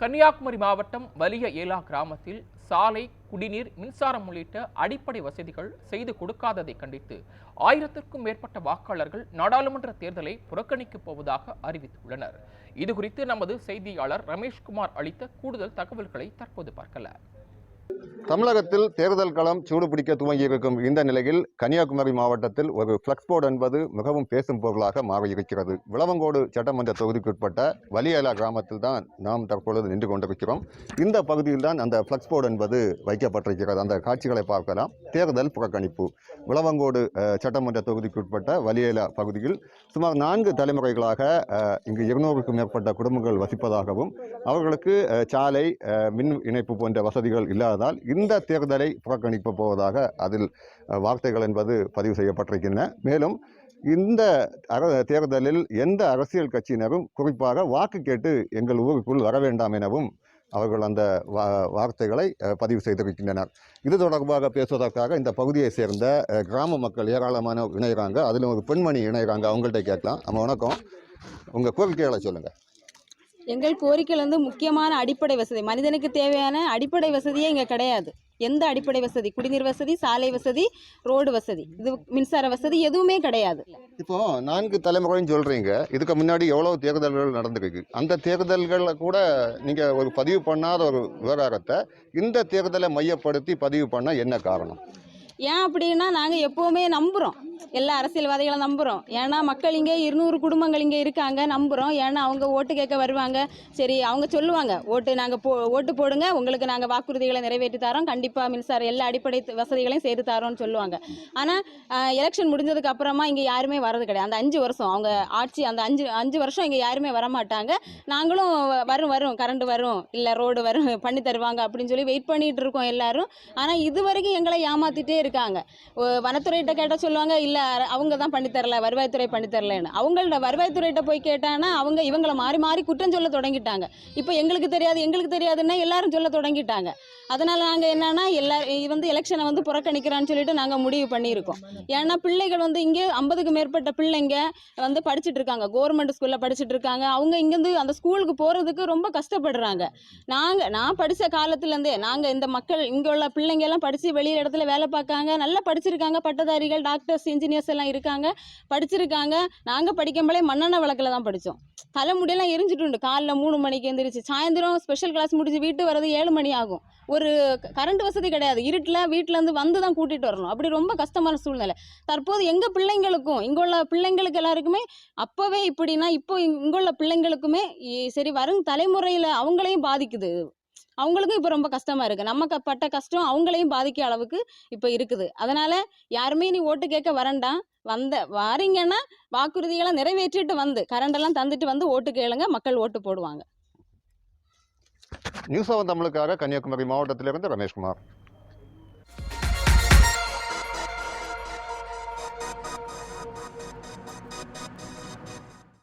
கன்னியாகுமரி மாவட்டம் வலிய ஏலா கிராமத்தில் சாலை குடிநீர் மின்சாரம் உள்ளிட்ட அடிப்படை வசதிகள் செய்து கொடுக்காததை கண்டித்து ஆயிரத்திற்கும் மேற்பட்ட வாக்காளர்கள் நாடாளுமன்ற தேர்தலை புறக்கணிக்கப் போவதாக அறிவித்துள்ளனர். இதுகுறித்து நமது செய்தியாளர் ரமேஷ்குமார் அளித்த கூடுதல் தகவல்களை தற்போது பார்க்கலாம். தமிழகத்தில் தேர்தல் களம் சூடுபிடிக்க துவங்கியிருக்கும் இந்த நிலையில் கன்னியாகுமரி மாவட்டத்தில் ஒரு ஃப்ளக்ஸ் போர்டு என்பது மிகவும் பேசும் பொருளாக மாறியிருக்கிறது. விளவங்கோடு சட்டமன்ற தொகுதிக்குட்பட்ட வலியலா கிராமத்தில் தான் நாம் தற்பொழுது நின்று கொண்டிருக்கிறோம். இந்த பகுதியில் தான் அந்த ஃப்ளக்ஸ் போர்டு என்பது வைக்கப்பட்டிருக்கிறது. அந்த காட்சிகளை பார்க்கலாம். தேர்தல் புறக்கணிப்பு. விளவங்கோடு சட்டமன்ற தொகுதிக்குட்பட்ட வலியலா பகுதியில் சுமார் நான்கு தலைமுறைகளாக இங்கு இருநூறுக்கும் மேற்பட்ட குடும்பங்கள் வசிப்பதாகவும் அவர்களுக்கு சாலை மின் இணைப்பு போன்ற வசதிகள் இல்லாததால் இந்த தேர்தலை புறக்கணிக்க போவதாக அதில் வார்த்தைகள் என்பது பதிவு செய்யப்பட்டிருக்கின்றன. மேலும் இந்த அர- தேர்தலில் எந்த அரசியல் கட்சியினரும் குறிப்பாக வாக்கு கேட்டு எங்கள் ஊருக்குள் வர வேண்டாம் எனவும் அவர்கள் அந்த வா வார்த்தைகளை பதிவு செய்திருக்கின்றனர். இது தொடர்பாக பேசுவதற்காக இந்த பகுதியை சேர்ந்த கிராம மக்கள் ஏராளமான இணைகிறாங்க. அதில் ஒரு பெண்மணி இணைகிறாங்க. அவங்கள்ட்ட கேட்கலாம். நம்ம வணக்கம். உங்கள் கோரிக்கைகளை சொல்லுங்கள் எங்கள் கோரிக்கையில் வந்து முக்கியமான அடிப்படை வசதி மனிதனுக்கு தேவையான அடிப்படை வசதியே இங்கே கிடையாது. எந்த அடிப்படை வசதி? குடிநீர் வசதி சாலை வசதி ரோடு வசதி. இது மின்சார வசதி எதுவுமே கிடையாது. இப்போ நான்கு தலைமுறைன்னு சொல்றீங்க. இதுக்கு முன்னாடி எவ்வளவு தேர்தல்கள் நடந்திருக்கு? அந்த தேர்தல்களில் கூட நீங்க ஒரு பதிவு பண்ணாத ஒரு விவகாரத்தை இந்த தேர்தலை மையப்படுத்தி பதிவு பண்ண என்ன காரணம்? ஏன் அப்படின்னா நாங்கள் எப்போவுமே நம்புகிறோம் எல்லா அரசியல்வாதிகளை நம்புகிறோம் ஏன்னா மக்கள் இங்கே இருநூறு குடும்பங்கள் இங்கே இருக்காங்க நம்புகிறோம் ஏன்னா அவங்க ஓட்டு கேட்க வருவாங்க. சரி அவங்க சொல்லுவாங்க ஓட்டு நாங்கள் போ ஓட்டு போடுங்க உங்களுக்கு நாங்கள் வாக்குறுதிகளை நிறைவேற்றி தரோம். கண்டிப்பாக மின்சாரம் எல்லா அடிப்படை வசதிகளையும் செய்து தரோம்னு சொல்லுவாங்க. ஆனால் எலெக்ஷன் முடிஞ்சதுக்கு அப்புறமா இங்கே யாருமே வரது கிடையாது. அந்த அஞ்சு வருஷம் அவங்க ஆட்சி அந்த அஞ்சு அஞ்சு வருஷம் இங்கே யாருமே வரமாட்டாங்க. நாங்களும் வரும் வரும் கரண்ட் வரும் இல்லை ரோடு வரும் பண்ணி தருவாங்க அப்படின்னு சொல்லி வெயிட் பண்ணிட்டு இருக்கோம் எல்லாரும். ஆனால் இது வரைக்கும் எங்களை ஏமாத்திட்டே இருக்காங்க. வனத்துறையிட்ட கேட்டால் சொல்லுவாங்க இல்லை அவங்க தான் பண்ணி வருவாய்த்துறை பண்ணி அவங்களோட அவங்கள்ட்ட வருவாய்த்துறையிட்ட போய் கேட்டானா அவங்க இவங்களை மாறி மாறி குற்றம் சொல்ல தொடங்கிட்டாங்க. இப்போ எங்களுக்கு தெரியாது எங்களுக்கு தெரியாதுன்னா எல்லாரும் சொல்ல தொடங்கிட்டாங்க. அதனால் நாங்கள் என்னன்னா எல்லா இது வந்து எலெக்ஷனை வந்து புறக்கணிக்கிறான்னு சொல்லிட்டு நாங்கள் முடிவு பண்ணியிருக்கோம். ஏன்னா பிள்ளைகள் வந்து இங்கே ஐம்பதுக்கு மேற்பட்ட பிள்ளைங்க வந்து படிச்சுட்டு இருக்காங்க கவர்மெண்ட் ஸ்கூலில் படிச்சுட்டு இருக்காங்க அவங்க இங்கேருந்து அந்த ஸ்கூலுக்கு போகிறதுக்கு ரொம்ப கஷ்டப்படுறாங்க. நாங்கள் நான் படித்த காலத்துலேருந்தே நாங்கள் இந்த மக்கள் இங்கே உள்ள பிள்ளைங்க எல்லாம் படித்து வெளியில் இடத்துல வேலை பார்க்காங்க நல்லா படிச்சிருக்காங்க பட்டதாரிகள் டாக்டர்ஸ் இன்ஜினியர்ஸ் எல்லாம் இருக்காங்க படிச்சிருக்காங்க. நாங்கள் படிக்கும்போதே மண்ணெண்ண விளக்கில் தான் படித்தோம் தலைமுடியெல்லாம் எரிஞ்சிட்டு உண்டு. காலைல மூணு மணிக்கு எந்திரிச்சு சாயந்தரம் ஸ்பெஷல் கிளாஸ் முடிச்சு வீட்டு வரது ஏழு மணி ஆகும். ஒரு கரண்ட் வசதி கிடையாது. இருட்டில் வீட்டிலேருந்து வந்து தான் கூட்டிகிட்டு வரணும். அப்படி ரொம்ப கஷ்டமான சூழ்நிலை. தற்போது எங்கள் பிள்ளைங்களுக்கும் இங்குள்ள பிள்ளைங்களுக்கு எல்லாருக்குமே அப்போவே இப்படின்னா இப்போ இங்குள்ள பிள்ளைங்களுக்குமே சரி வரும் தலைமுறையில் அவங்களையும் பாதிக்குது. அவங்களுக்கும் இப்போ ரொம்ப கஷ்டமா இருக்கு. நம்ம பட்ட கஷ்டம் அவங்களையும் பாதிக்க அளவுக்கு இப்போ இருக்குது. அதனால யாருமே நீ ஓட்டு கேட்க வரண்டாம் வந்த வாரீங்கன்னா வாக்குறுதிகளை நிறைவேற்றிட்டு வந்து கரண்ட் எல்லாம் தந்துட்டு வந்து ஓட்டு கேளுங்க. மக்கள் ஓட்டு போடுவாங்க. நியூஸ் செவன் தமிழுக்காக கன்னியாகுமரி மாவட்டத்திலிருந்து ரமேஷ்குமார்.